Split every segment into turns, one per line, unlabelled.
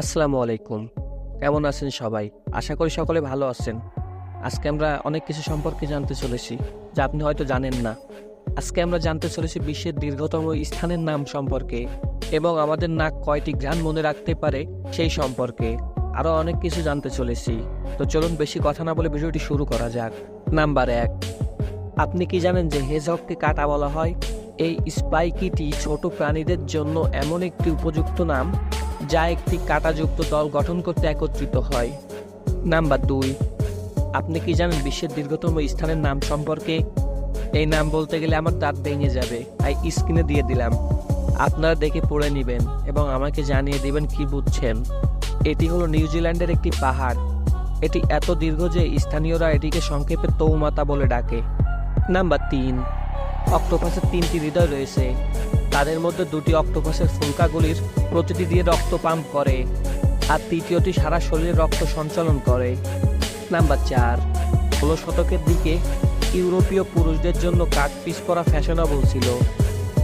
আসসালামু আলাইকুম। কেমন আছেন সবাই? আশা করি সকলে ভালো আছেন। আজকে আমরা অনেক কিছু সম্পর্কে জানতে চলেছি, যা আপনি হয়তো জানেন না। আজকে আমরা জানতে চলেছি বিশ্বের দীর্ঘতম স্থানের নাম সম্পর্কে এবং আমাদের নাক কয়টি ঘ্রাণ মনে রাখতে পারে সেই সম্পর্কে। আরও অনেক কিছু জানতে চলেছি। তো চলুন বেশি কথা না বলে ভিডিওটি শুরু করা যাক। নাম্বার এক, আপনি কি জানেন যে হেজককে কাটা বলা হয়? এই স্পাইকিটি ছোট প্রাণীদের জন্য এমন একটি উপযুক্ত নাম যা একটি কাঁটাযুক্ত দল গঠন করতে একত্রিত হয়। নাম্বার দুই, আপনি কি জানেন বিশ্বের দীর্ঘতম স্থানের নাম সম্পর্কে? এই নাম বলতে গেলে আমার দাঁত ভেঙে যাবে। তাই স্ক্রিনে দিয়ে দিলাম। আপনারা দেখে পড়ে নেবেন এবং আমাকে জানিয়ে দেবেন কি বুঝছেন। এটি হলো নিউজিল্যান্ডের একটি পাহাড়। এটি এত দীর্ঘ যে স্থানীয়রা এটিকে সংক্ষেপে তৌমাতা বলে ডাকে। নাম্বার তিন, অক্টোপাসের তিনটি হৃদয় রয়েছে। তাদের মধ্যে দুটি অক্টোপাসের ফুলকাগুলির প্রতিটি দিয়ে রক্ত পাম্প করে আর তৃতীয়টি সারা শরীরে রক্ত সঞ্চালন করে। নাম্বার চার, ষোলো শতকের দিকে ইউরোপীয় পুরুষদের জন্য কাঠ পিস পরা ফ্যাশনেবল ছিল।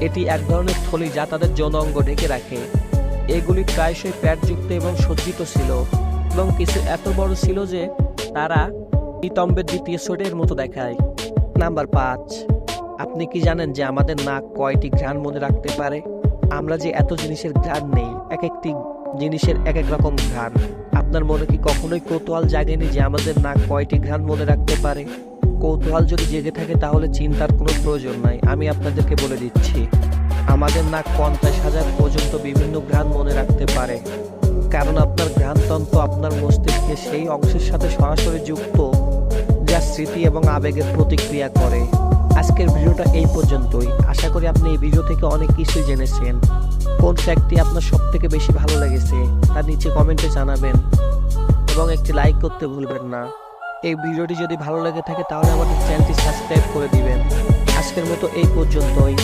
এটি এক ধরনের থলি যা তাদের যৌন অঙ্গ ঢেকে রাখে। এগুলি প্রায়শই প্যাডযুক্ত এবং সজ্জিত ছিল এবং কিছু এত বড় ছিল যে তারা নিতম্বের দ্বিতীয় সোটের মতো দেখায়। নাম্বার পাঁচ, আপনি কি জানেন যে আমাদের নাক কয়টি ঘ্রাণ মনে রাখতে পারে? আমরা যে এত জিনিসের ঘ্রাণ নেই এক একটি জিনিসের এক এক রকম ঘ্রাণ আপনার মনে কি কখনোই কৌতূহল জাগেনি যে আমাদের নাক কয়টি ঘ্রাণ মনে রাখতে পারে? কৌতূহল যদি জেগে থাকে তাহলে চিন্তার কোনো প্রয়োজন নাই। আমি আপনাদেরকে বলে দিচ্ছি, আমাদের নাক পঞ্চাশ হাজার পর্যন্ত বিভিন্ন ঘ্রাণ মনে রাখতে পারে। কারণ আপনার ঘ্রাণতন্ত্র আপনার মস্তিষ্কে সেই অংশের সাথে সরাসরি যুক্ত, যা স্মৃতি এবং আবেগের প্রতিক্রিয়া করে। আজকের ভিডিওটা এই পর্যন্তই। আশা করি আপনি এই ভিডিও থেকে অনেক কিছুই জেনেছেন। কোন ফ্যাক্টটি আপনার সব থেকে বেশি ভালো লেগেছে, তার নিচে কমেন্টে জানাবেন। এবং একটি লাইক করতে ভুলবেন না। এই ভিডিওটি যদি ভালো লেগে থাকে, তাহলে আমাদের চ্যানেলটি সাবস্ক্রাইব করে দিবেন। আজকের মতো এই পর্যন্তই।